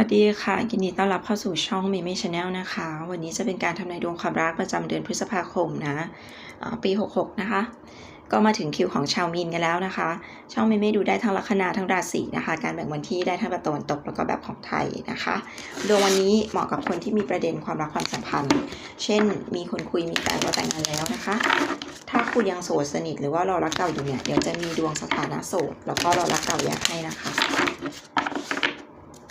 วัสดีค่ะยินดีต้อนรับเข้าสู่ช่องเมเม่ชาแนลนะคะ วันนี้จะเป็นการทำนายดวงความรักประจำเดือนพฤษภาคมนะปี 66 นะคะ ก็มาถึงคิวของชาวมีนกันแล้วนะคะ ช่องเมเม่ดูได้ทั้งลัคนาทั้งราศีนะคะ การแบ่งวันที่ได้ทั้งแบบตะวันตกแล้วก็แบบของไทยนะคะดวงวันนี้เหมาะกับคนที่มีประเด็นความรักความสัมพันธ์ เช่น มีคนคุยมีแฟนว่าแต่งงานแล้วนะคะ ถ้าคุณยังโสดสนิทหรือว่ารอรักเก่าอยู่เนี่ยเดี๋ยวจะมีดวงสถานะโสดแล้วก็รอรักเก่าแยกให้นะคะ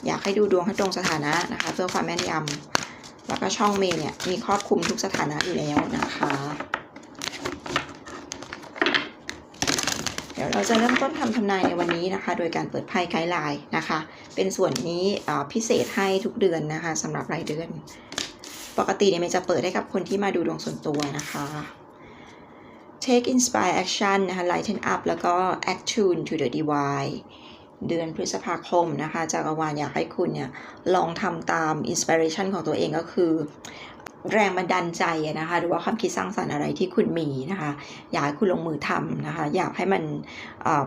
อยากให้ดูดวงให้ตรงสถานะนะคะ เพื่อความแม่นยำแล้วก็ช่องเมย์เนี่ยมีครอบคลุมทุกสถานะอยู่แล้วนะคะ เดี๋ยวเราจะเริ่มต้นทำทำนายในวันนี้นะคะ โดยการเปิดไพ่ไกด์ไลน์นะคะ เป็นส่วนนี้พิเศษให้ทุกเดือนนะคะสำหรับรายเดือน ปกติเนี่ยเมย์จะเปิดให้กับคนที่มาดูดวงส่วนตัวนะคะ Take inspire action นะคะ lighten up แล้วก็ act tune to the divine เดือนพฤษภาคมนะคะจากรวานอยากให้คุณเนี่ยลองทำตามอินสปิเรชันของตัวเองก็คือ แรงบันดาลใจนะคะหรือว่าความคิดสร้างสรรค์อะไรที่คุณมีนะคะอยากให้คุณลงมือทำนะคะอยากให้มัน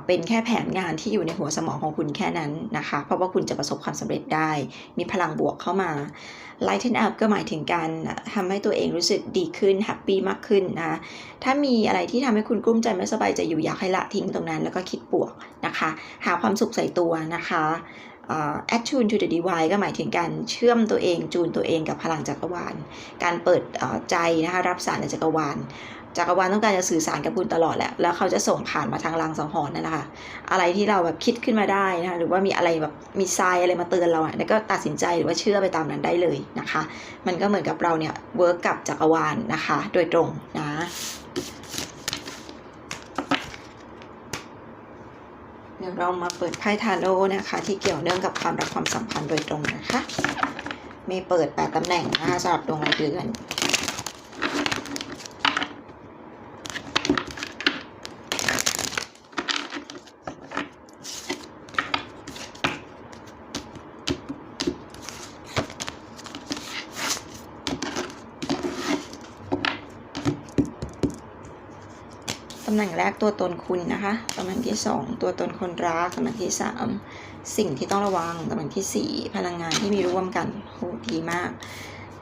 เป็นแค่แผนงานที่อยู่ในหัวสมองของคุณแค่นั้นนะคะเพราะว่าคุณจะประสบความสำเร็จได้ มีพลังบวกเข้ามา lighten up ก็หมายถึงการทำให้ตัวเองรู้สึกดีขึ้นแฮปปี้มากขึ้นนะคะถ้ามีอะไรที่ทำให้คุณกลุ้มใจไม่สบายใจอยู่อยากให้ละทิ้งตรงนั้น แล้วก็คิดบวกนะคะ หาความสุขใส่ตัวนะคะ attune to the divine ก็หมายถึงการเชื่อมตัวเองจูนตัวเองกับพลังจักรวาล การเปิดใจนะคะรับสารในจักรวาลจักรวาลต้องการจะสื่อสารกับคุณตลอดแหละ แล้วเขาจะส่งผ่านมาทางรางสังหรณ์นั่นแหละค่ะ อะไรที่เราแบบคิดขึ้นมาได้นะคะ หรือว่ามีอะไรแบบมีทรายอะไรมาเตือนเราอะแล้วก็ตัดสินใจหรือว่าเชื่อไปตามนั้นได้เลยนะคะ มันก็เหมือนกับเราเนี่ยเวิร์กกับจักรวาลนะคะ โดยตรงนะ เดี๋ยวเรามาเปิดไพ่ทาโร่นะคะ ที่เกี่ยวเนื่องกับความรักความสัมพันธ์โดยตรงนะคะ มีเปิดแปดตำแหน่งนะคะสำหรับดวงรายเดือน ตำแหน่งแรกตัวตนคุณนะคะ ตำแหน่งที่สองตัวตนคนรัก ตำแหน่งที่สามสิ่งที่ต้องระวัง ตำแหน่งที่สี่พลังงานที่มีร่วมกันโหดีมาก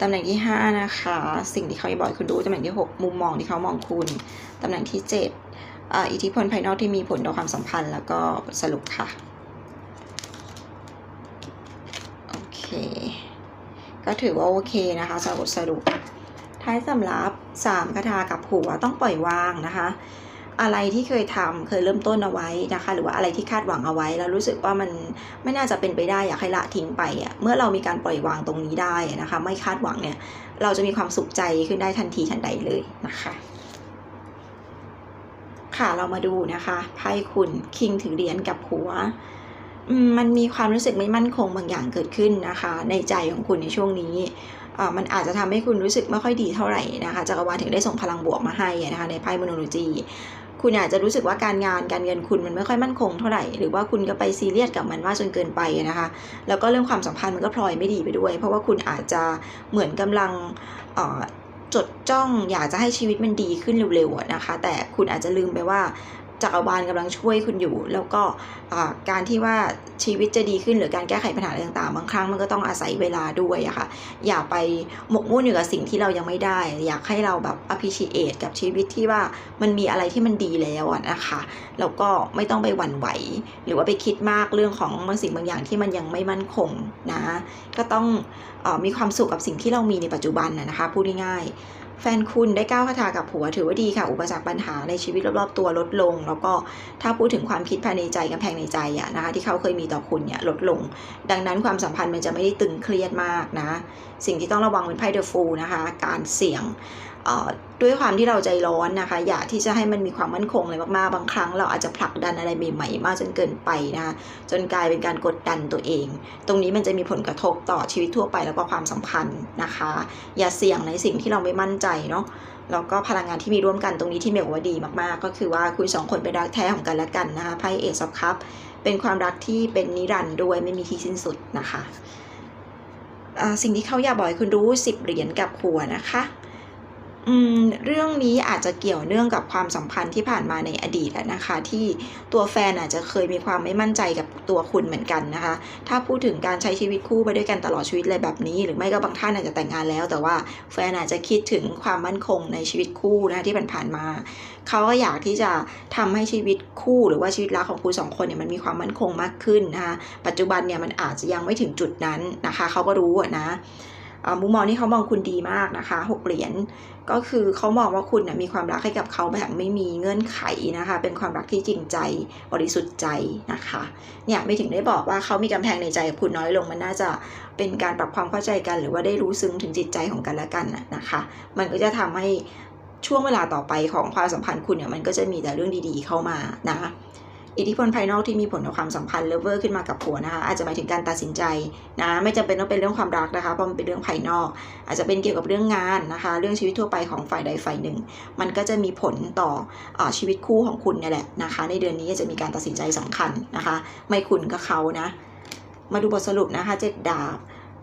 ตำแหน่งที่ห้านะคะ สิ่งที่เขาจะบอกคุณดูตำแหน่งที่หกมุมมองที่เขามองคุณ ตำแหน่งที่เจ็ดอิทธิพลภายนอกที่มีผลต่อความสัมพันธ์ แล้วก็สรุปค่ะ โอเค ก็ถือว่าโอเคนะคะสำหรับบทสรุปท้ายสำรับสามคาถากับหัวต้องปล่อยวางนะคะ อะไรที่เคยทำเคยเริ่มต้นเอาไว้นะคะ หรือว่าอะไรที่คาดหวังเอาไว้ แล้วรู้สึกว่ามันไม่น่าจะเป็นไปได้อยากให้ละทิ้งไปอะเมื่อเรามีการปล่อยวางตรงนี้ได้นะคะ ไม่คาดหวังเนี่ยเราจะมีความสุขใจขึ้นได้ทันทีทันใดเลยนะคะค่ะเรามาดูนะคะไพ่คุณคิงถือเหรียญกับหัวมันมีความรู้สึกไม่มั่นคงบางอย่างเกิดขึ้นนะคะ ในใจของคุณในช่วงนี้มันอาจจะทำให้คุณรู้สึกไม่ค่อยดีเท่าไหร่นะคะจักรวาลถึงได้ส่งพลังบวกมาให้นะคะในไพ่มโนโลจี คุณอาจจะรู้สึกว่าการงานการเงินคุณมันไม่ค่อยมั่นคงเท่าไหร่ หรือว่าคุณก็ไปซีเรียสกับมันมากจนเกินไปนะคะ แล้วก็เรื่องความสัมพันธ์มันก็พลอยไม่ดีไปด้วย เพราะว่าคุณอาจจะเหมือนกำลังจดจ้องอยากจะให้ชีวิตมันดีขึ้นเร็วๆนะคะ แต่คุณอาจจะลืมไปว่า จักรวาลกำลังช่วยคุณอยู่ แล้วก็การที่ว่าชีวิตจะดีขึ้นหรือการแก้ไขปัญหาต่างๆ บางครั้งมันก็ต้องอาศัยเวลาด้วยอะค่ะ อย่าไปหมกมุ่นอยู่กับสิ่งที่เรายังไม่ได้ อยากให้เราแบบ appreciate กับชีวิตที่ว่ามันมีอะไรที่มันดีแล้วนะคะ แล้วก็ไม่ต้องไปหวั่นไหว หรือว่าไปคิดมากเรื่องของบางสิ่งบางอย่างที่มันยังไม่มั่นคงนะ ก็ต้องอมีความสุขกับสิ่งที่เรามีในปัจจุบันนะนะคะพูดง่ายๆ แฟนคุณได้ก้าวคาถากับผัวถือว่าดีค่ะ อุปสรรคปัญหาในชีวิตรอบๆตัวลดลง แล้วก็ถ้าพูดถึงความคิดภายในใจกำแพงในใจอะนะคะที่เขาเคยมีต่อคุณเนี่ยลดลง ดังนั้นความสัมพันธ์มันจะไม่ได้ตึงเครียดมากนะ สิ่งที่ต้องระวังเป็นไพ่เดอะฟูลนะคะ การเสี่ยง ด้วยความที่เราใจร้อนนะคะ อยากที่จะให้มันมีความมั่นคงอะไรมากๆ บางครั้งเราอาจจะผลักดันอะไรใหม่ๆ มากจนเกินไปนะคะจนกลายเป็นการกดดันตัวเอง ตรงนี้มันจะมีผลกระทบต่อชีวิตทั่วไปแล้วก็ความสัมพันธ์นะคะ อย่าเสี่ยงในสิ่งที่เราไม่มั่นใจเนาะแล้วก็พลังงานที่มีร่วมกันตรงนี้ที่เมย์บอว่าดีมากๆ ก็คือว่าคุณสองคนเป็นรักแท้ของกันและกันนะคะไพ่เอซอฟคัพเป็นความรักที่เป็นนิรันดร์ด้วยไม่มีที่สิ้นสุดนะคะสิ่งที่เขาอยากบอกให้คุณรู้สิบเหรียญกับหัวนะคะ เรื่องนี้อาจจะเกี่ยวเนื่องกับความสัมพันธ์ที่ผ่านมาในอดีตนะคะ ที่ตัวแฟนอาจจะเคยมีความไม่มั่นใจกับตัวคุณเหมือนกันนะคะ ถ้าพูดถึงการใช้ชีวิตคู่ไปด้วยกันตลอดชีวิตเลยแบบนี้ หรือไม่ก็บางท่านอาจจะแต่งงานแล้ว แต่ว่าแฟนอาจจะคิดถึงความมั่นคงในชีวิตคู่นะที่ผ่านมาเขาก็อยากที่จะทำให้ชีวิตคู่หรือว่าชีวิตรักของคุณสองคนเนี่ยมันมีความมั่นคงมากขึ้นนะคะปัจจุบันเนี่ยมันอาจจะยังไม่ถึงจุดนั้นนะคะเขาก็รู้นะ มุมมองที่เขามองคุณดีมากนะคะหกเหรียญก็คือเขามองว่าคุณนะมีความรักให้กับเขาแบบไม่มีเงื่อนไขนะคะ เป็นความรักที่จริงใจบริสุทธิ์ใจนะคะเนี่ยไม่ถึงได้บอกว่าเขามีกำแพงในใจกับคุณน้อยลงมันน่าจะเป็นการปรับความเข้าใจกัน หรือว่าได้รู้ซึ้งถึงจิตใจของกันและกันนะนะคะ มันก็จะทำให้ช่วงเวลาต่อไปของความสัมพันธ์คุณเนี่ยมันก็จะมีแต่เรื่องดีๆเข้ามานะ อิทธิพลภายนอกที่มีผลต่อความสัมพันธ์เลเวอร์ขึ้นมากับผัวนะคะ อาจจะหมายถึงการตัดสินใจนะไม่จำเป็นต้องเป็นเรื่องความรักนะคะเพราะมันเป็นเรื่องภายนอก อาจจะเป็นเกี่ยวกับเรื่องงานนะคะ เรื่องชีวิตทั่วไปของฝ่ายใดฝ่ายหนึ่ง มันก็จะมีผลต่ออชีวิตคู่ของคุณเนี่ยแหละนะคะ ในเดือนนี้จะมีการตัดสินใจสำคัญนะคะ ไม่คุณก็เขานะมาดูบทสรุปนะคะเจ็ดดาบ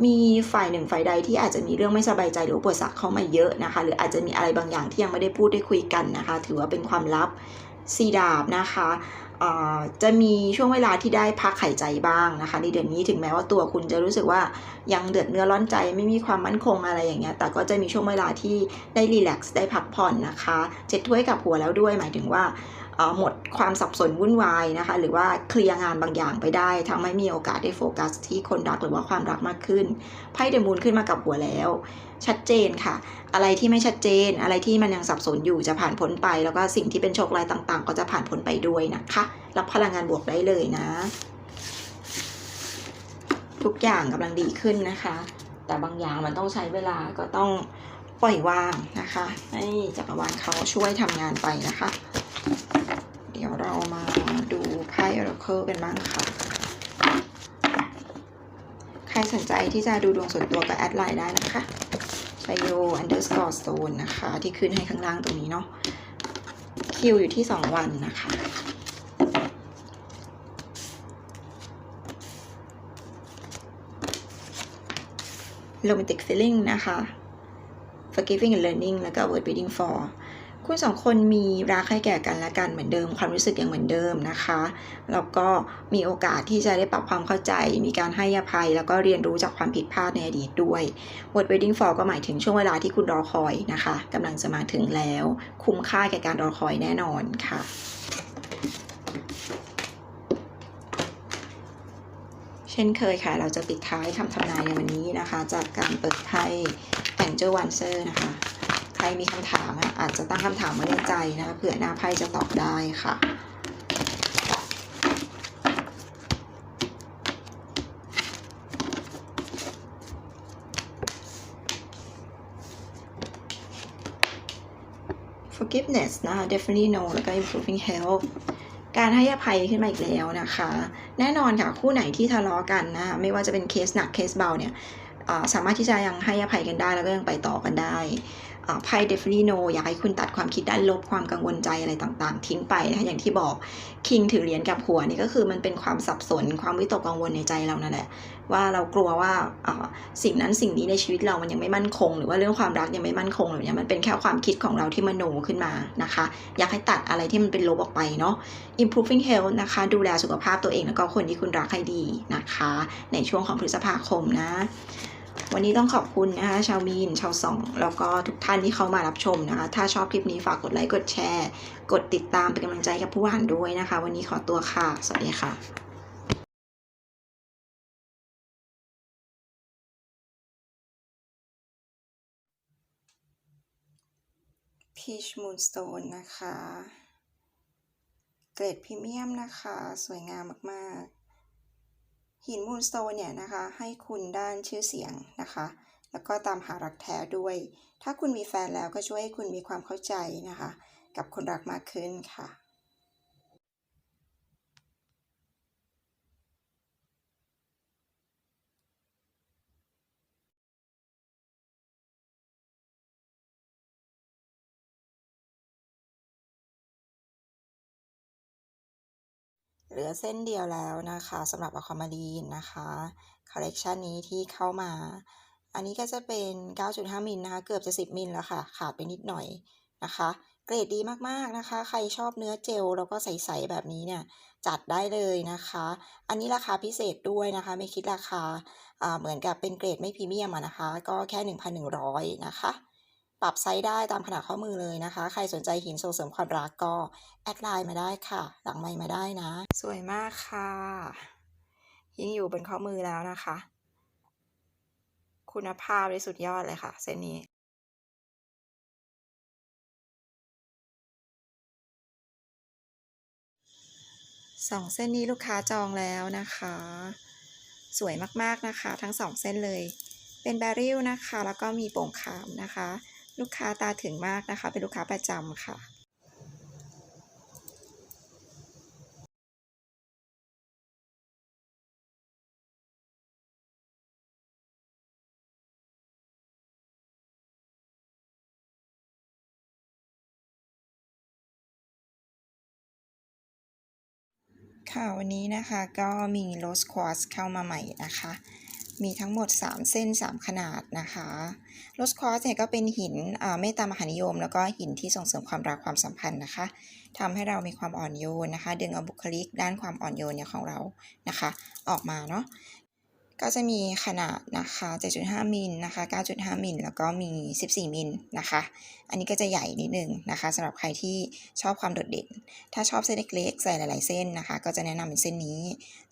มีฝ่ายหนึ่งฝ่ายใดที่อาจจะมีเรื่องไม่สบายใจหรืออุปสรรคเข้ามาเยอะนะคะ หรืออาจจะมีอะไรบางอย่างที่ยังไม่ได้พูดได้คุยกันนะคะ ถือว่าเป็นความลับสีดาบนะคะ จะมีช่วงเวลาที่ได้พักหายใจบ้างนะคะ ในเดือนนี้ถึงแม้ว่าตัวคุณจะรู้สึกว่ายังเดือดเนื้อร้อนใจไม่มีความมั่นคงอะไรอย่างเงี้ยแต่ก็จะมีช่วงเวลาที่ได้รีแลกซ์ได้พักผ่อนนะคะเจ็ดถ้วยกับหัวแล้วด้วยหมายถึงว่า หมดความสับสนวุ่นวายนะคะ หรือว่าเคลียร์งานบางอย่างไปได้ทำให้มีโอกาสได้โฟกัสที่คนรักหรือว่าความรักมากขึ้นไพ่เดมูนขึ้นมากับหัวแล้ว ชัดเจนค่ะ อะไรที่ไม่ชัดเจน อะไรที่มันยังสับสนอยู่จะผ่านพ้นไป แล้วก็สิ่งที่เป็นโชคลายต่างๆ ก็จะผ่านพ้นไปด้วยนะคะรับพลังงานบวกได้เลยนะ ทุกอย่างกำลังดีขึ้นนะคะ แต่บางอย่างมันต้องใช้เวลาก็ต้องปล่อยวางนะคะ ให้จักรวาลเขาช่วยทำงานไปนะคะ ดี๋ยวเรามาดูไพ่อ o r a c l e กันบ้างค่ะ ใครสนใจที่จะดูดวงส่วนตัวก็แอดไลน์ได้นะคะชัยโย underscore stone นะคะ ที่ขึ้นให้ข้างล่างตรงนี้เนาะ คิวอยู่ที่ 2 วันนะคะ romantic feeling นะคะ forgiving and learning แล้วก็ word reading for คุณสองคนมีรักให้แก่กันและกันเหมือนเดิม ความรู้สึกยังเหมือนเดิมนะคะ แล้วก็มีโอกาสที่จะได้ปรับความเข้าใจ มีการให้อภัย แล้วก็เรียนรู้จากความผิดพลาดในอดีตด้วย word waiting for ก็หมายถึงช่วงเวลาที่คุณรอคอยนะคะกำลังจะมาถึงแล้ว คุ้มค่าแก่การรอคอยแน่นอนค่ะเช่นเคยค่ะ เราจะปิดท้ายคำทำนายในวันนี้นะคะ จากการเปิดไพ่ Angel Answer นะคะ รมีคำถามอะอาจจะตั้งคำถามไว้ในใจนะคะเผื่อหน้าไพ่จะตอบได้ค่ะ forgiveness นะคะ definitely no แล้วก็ improving health การให้อภัยขึ้นมาอีกแล้วนะคะ แน่นอนค่ะคู่ไหนที่ทะเลาะกันนะไม่ว่าจะเป็นเคสหนักเคสเบาเนี่ยสามารถที่จะยังให้อภัยกันได้แล้วก็ยังไปต่อกันได้ ไพ่ definitely no อยากให้คุณตัดความคิดด้านลบความกังวลใจอะไรต่างๆ ทิ้งไปนะคะอย่างที่บอกคิงถือเหรียญกับหัวนี่ก็คือมันเป็นความสับสนความวิตกกังวลในใจเรานั่นแหละ ว่าเรากลัวว่าอ่าสิ่งนั้นสิ่งนี้ในชีวิตเรามันยังไม่มั่นคง หรือว่าเรื่องความรักยังไม่มั่นคงหรือเนี่ยมันเป็นแค่ความคิดของเราที่มโนขึ้นมานะคะ อยากให้ตัดอะไรที่มันเป็นลบออกไปเนาะ improving health นะคะ ดูแลสุขภาพตัวเองแล้วก็คนที่คุณรักให้ดีนะคะ ในช่วงของพฤษภาคมนะ วันนี้ต้องขอบคุณนะคะชาวมีนชาวสอง แล้วก็ทุกท่านที่เข้ามารับชมนะคะ ถ้าชอบคลิปนี้ฝากกดไลค์กดแชร์ กดติดตามเป็นกำลังใจกับผู้อ่านด้วยนะคะ วันนี้ขอตัวค่ะ สวัสดีค่ะ Peach Moonstone นะคะ เกรดพรีเมียมนะคะ สวยงามมาก ๆ หินมูลโซนเนี่ยนะคะให้คุณด้านชื่อเสียงนะคะ แล้วก็ตามหารักแท้ด้วย ถ้าคุณมีแฟนแล้วก็ช่วยให้คุณมีความเข้าใจนะคะ กับคนรักมากขึ้นค่ะ เหลือเส้นเดียวแล้วนะคะสำหรับอะความารีนนะคะคอลเลกชันนี้ที่เข้ามา อันนี้ก็จะเป็น 9.5 มิลนะคะ เกือบจะ 10 มิลแล้วค่ะ ขาดไปนิดหน่อยนะคะ เกรดดีมากๆนะคะ ใครชอบเนื้อเจลแล้วก็ใสๆแบบนี้เนี่ย จัดได้เลยนะคะ อันนี้ราคาพิเศษด้วยนะคะ ไม่คิดราคาอ่าเหมือนกับเป็นเกรดไม่พรีเมียมนะคะ ก็แค่ 1,100 นะคะ ปรับไซส์ได้ตามขนาดข้อมือเลยนะคะ ใครสนใจหินส่งเสริมความรักก็ แอดไลน์มาได้ค่ะ หลังไมมาได้นะ สวยมากค่ะยิ่งอยู่บนข้อมือแล้วนะคะ คุณภาพเลยสุดยอดเลยค่ะเส้นนี้สองเส้นนี้ลูกค้าจองแล้วนะคะ สวยมากๆนะคะ ทั้งสองเส้นเลย เป็นแบริลนะคะ แล้วก็มีโป่งขามนะคะ ลูกค้าตาถึงมากนะคะ เป็นลูกค้าประจำค่ะค่ะวันนี้นะคะก็มีโรสควอสเข้ามาใหม่นะคะ มีทั้งหมด 3 เส้น 3 ขนาดนะคะโรสควอสเนี่ยก็เป็นหินเมตตามหานิยม แล้วก็หินที่ส่งเสริมความรักความสัมพันธ์นะคะทำให้เรามีความอ่อนโยนนะคะ ดึงเอาบุคลิกด้านความอ่อนโยนเนี่ยของเรานะคะ ออกมาเนาะก็จะมีขนาดนะคะ 7.5 มิลนะคะ 9.5 มิล แล้วก็มี 14 มิลนะคะ อันนี้ก็จะใหญ่นิดนึงนะคะสำหรับใครที่ชอบความโดดเด่น ถ้าชอบเส้นเล็กๆ ใส่หลาย ๆ เส้นนะคะ ก็จะแนะนำเป็นเส้นนี้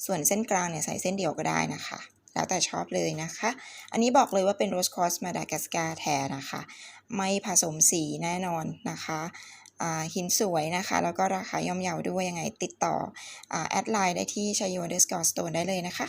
ส่วนเส้นกลางเนี่ยใส่เส้นเดียวก็ได้นะคะ แล้วแต่ชอบเลยนะคะ อันนี้บอกเลยว่าเป็นโรสคอสมาดากัสการแท้นะคะ ไม่ผสมสีแน่นอนนะคะอ่าหินสวยนะคะ แล้วก็ราคาย่อมเยาด้วยยังไงติดต่ออ่าแอดไลน์ได้ที่ชัยโยเดสกอร์สโตนได้เลยนะคะ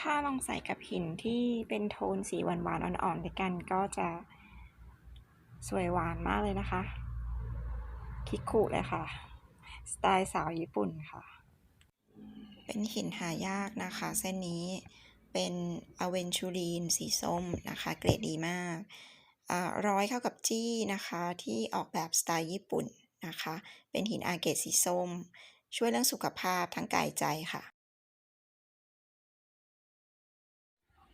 ถ้าลองใส่กับหินที่เป็นโทนสีหวานๆอ่อนๆด้วยกันก็จะสวยหวานมากเลยนะคะ คิกคุเลยค่ะ สไตล์สาวญี่ปุ่นค่ะ เป็นหินหายากนะคะ เส้นนี้เป็นอเวนชูรีนสีส้มนะคะ เกรดดีมากอ่าร้อยเข้ากับจี้นะคะที่ออกแบบสไตล์ญี่ปุ่นนะคะ เป็นหินอาเกตสีส้ม ช่วยเรื่องสุขภาพทั้งกายใจค่ะ